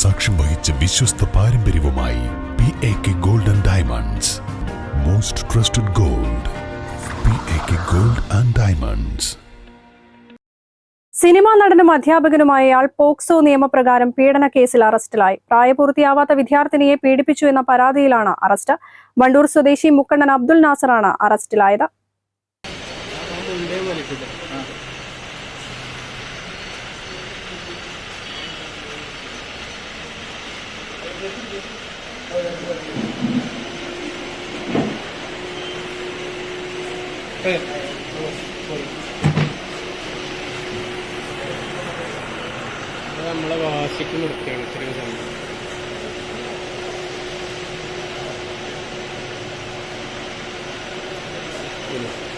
സാക്ഷ്യം വഹിച്ച വിശ്വസ്ത പാരമ്പര്യവുമായി P A K gold and diamonds most trusted gold P A K gold and diamonds cinema നടനും അധ്യാപകനുമായ ഇയാൾ പോക്സോ നിയമപ്രകാരം പീഡന കേസിൽ അറസ്റ്റിലായി. പ്രായപൂർത്തിയാവാത്ത വിദ്യാർത്ഥിനിയെ പീഡിപ്പിച്ചു എന്ന പരാതിയിലാണ് അറസ്റ്റ്. വണ്ടൂർ സ്വദേശി മുക്കണ്ണൻ അബ്ദുൽ നാസറാണ് അറസ്റ്റിലായത്. നമ്മളെ വാശിക്ക് നിർത്തിയാണ് ഇത്രയും സമയം. Thank പോലീസിന്റെ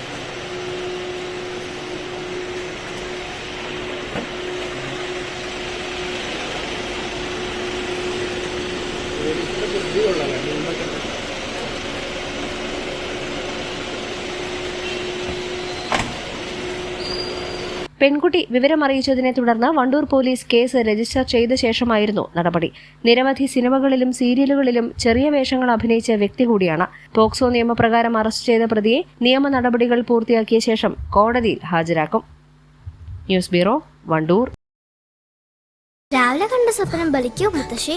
പെൺകുട്ടി വിവരമറിയിച്ചതിനെ തുടർന്ന് വണ്ടൂർ പോലീസ് കേസ് രജിസ്റ്റർ ചെയ്ത ശേഷമായിരുന്നു നടപടി. നിരവധി സിനിമകളിലും സീരിയലുകളിലും ചെറിയ വേഷങ്ങൾ അഭിനയിച്ച വ്യക്തി കൂടിയാണ്. പോക്സോ നിയമപ്രകാരം അറസ്റ്റ് ചെയ്ത പ്രതിയെ നിയമ നടപടികൾ പൂർത്തിയാക്കിയ ശേഷം കോടതിയിൽ ഹാജരാക്കും. News bureau Wandoor. രാവിലെ കണ്ട സ്വപ്നം ബലിക്കോ മുത്തശ്ശി?